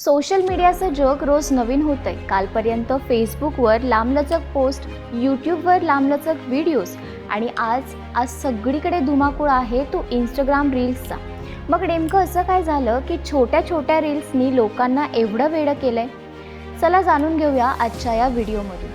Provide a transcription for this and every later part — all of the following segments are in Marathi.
सोशल मीडियाचं जग रोज नवीन होतंय. कालपर्यंत फेसबुकवर लांबलचक पोस्ट यूट्यूबवर लांबलचक व्हिडिओज आणि आज आज सगळीकडे धुमाकूळ आहे तो इंस्टाग्राम रील्सचा. मग नेमकं असं काय झालं की छोट्या छोट्या रील्सनी लोकांना एवढं वेडं आहे चला जाणून घेऊया आजच्या या व्हिडिओमधून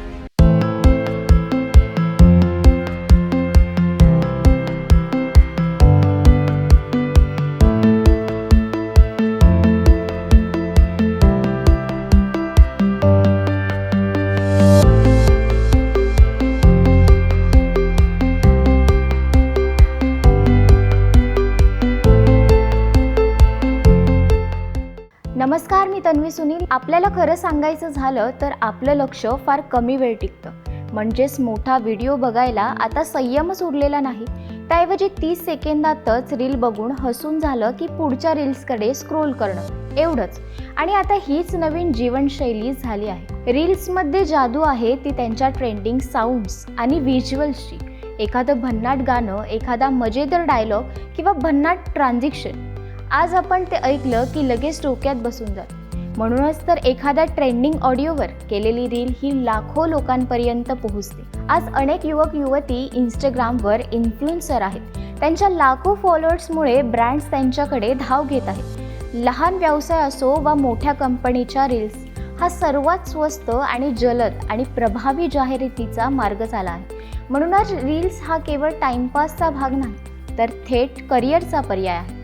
नमस्कार मी तन्वी सुनील. आपल्याला खरं सांगायचं झालं तर आपलं लक्ष फार कमी वेळ टिकतं. म्हणजेच मोठा व्हिडिओ बघायला आता संयमच उरलेला नाही. त्याऐवजी तीस सेकंदातच रील बघून हसून झालं की पुढच्या रील्सकडे स्क्रोल करणं. एवढंच. आणि आता हीच नवीन जीवनशैली झाली आहे. रील्समध्ये जादू आहे ती त्यांच्या ट्रेंडिंग साऊंड्स आणि व्हिज्युअल्सची. एखादं भन्नाट गाणं एखादा मजेदार डायलॉग किंवा भन्नाट ट्रान्झिक्शन. आज आपण ते ऐकलं की लगेच डोक्यात बसून जात. म्हणूनच तर एखाद्या ट्रेंडिंग ऑडिओवर केलेली रील ही लाखो लोकांपर्यंत पोहोचते. आज अनेक युवक युवती इंस्टाग्रामवर इन्फ्लुएन्सर आहेत. त्यांच्या लाखो फॉलोअर्समुळे ब्रँड्स त्यांच्याकडे धाव घेत आहेत. लहान व्यवसाय असो वा मोठ्या कंपनीच्या रील्स हा सर्वात स्वस्त आणि जलद आणि प्रभावी जाहिरातीचा मार्ग झाला आहे. म्हणूनच रील्स हा केवळ टाइमपासचा भाग नाही तर थेट करिअरचा पर्याय आहे.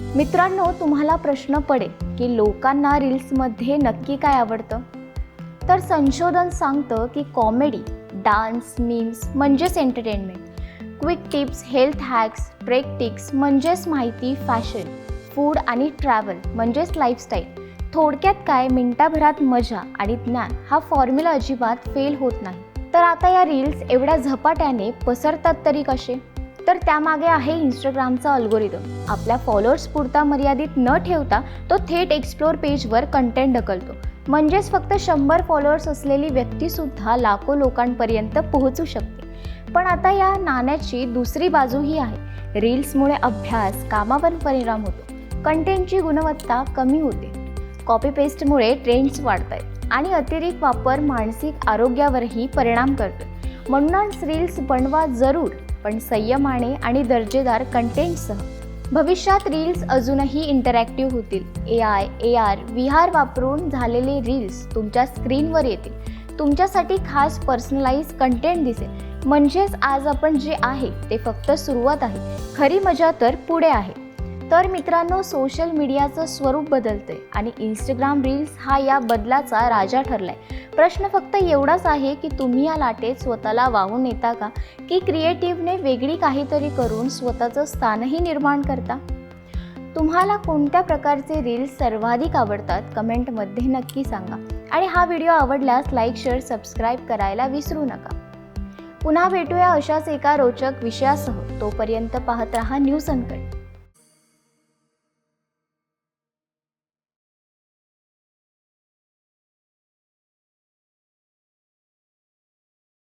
मित्रांनो तुम्हाला प्रश्न पडेल की लोकांना रील्समध्ये नक्की काय आवडतं? तर संशोधन सांगतं की कॉमेडी डान्स मीम्स म्हणजेच entertainment. Quick tips health hacks break ticks म्हणजेच माहिती फॅशन फूड आणि ट्रॅव्हल म्हणजेच लाईफस्टाईल. थोडक्यात काय? मिनिटाभरात मजा आणि ज्ञान हा फॉर्म्युला अजिबात फेल होत नाही. तर आता या रील्स एवढ्या झपाट्याने पसरतात तरी कसे? तर त्यामागे आहे इंस्टाग्रामचा अल्गोरिदम आपल्या फॉलोअर्स पुरता मर्यादित न ठेवता तो थेट एक्सप्लोर पेजवर कंटेंट ढकलतो. म्हणजेच फक्त शंभर फॉलोअर्स असलेली व्यक्तीसुद्धा लाखो लोकांपर्यंत पोहोचू शकते. पण आता या नाण्याची दुसरी बाजूही आहे. रील्समुळे अभ्यास कामावर परिणाम होतो. कंटेंटची गुणवत्ता कमी होते. कॉपी पेस्टमुळे ट्रेंड्स वाढत आहेत आणि अतिरिक्त वापर मानसिक आरोग्यावरही परिणाम करतो म्हणूनच रील्स बनवा जरूर. पण संयमाने आणि दर्जेदार कंटेंटसह भविष्यात रील्स अजूनही इंटरॅक्टिव्ह होतील. A I A R V R वापरून झालेले रील्स तुमच्या स्क्रीनवर येतील. तुमच्यासाठी खास पर्सनलाइज कंटेंट दिसेल. म्हणजेच आज आपण जे आहे ते फक्त सुरुवात आहे. खरी मजा तर पुढे आहे. तर मित्रांनो सोशल मीडियाचं स्वरूप बदलतंय आणि इंस्टाग्राम रील्स हा या बदलाचा राजा ठरलाय. प्रश्न फक्त एवढाच आहे की तुम्ही या लाटेत स्वतःला वाहून येता का? की क्रिएटिव्हने वेगळी काहीतरी करून स्वतःचं स्थानही निर्माण करता? तुम्हाला कोणत्या प्रकारचे रील्स सर्वाधिक आवडतात? कमेंटमध्ये नक्की सांगा. आणि हा व्हिडिओ आवडल्यास लाईक शेअर सबस्क्राईब करायला विसरू नका. पुन्हा भेटूया अशाच एका रोचक विषयासह. तोपर्यंत पाहत रहा न्यूज अनकट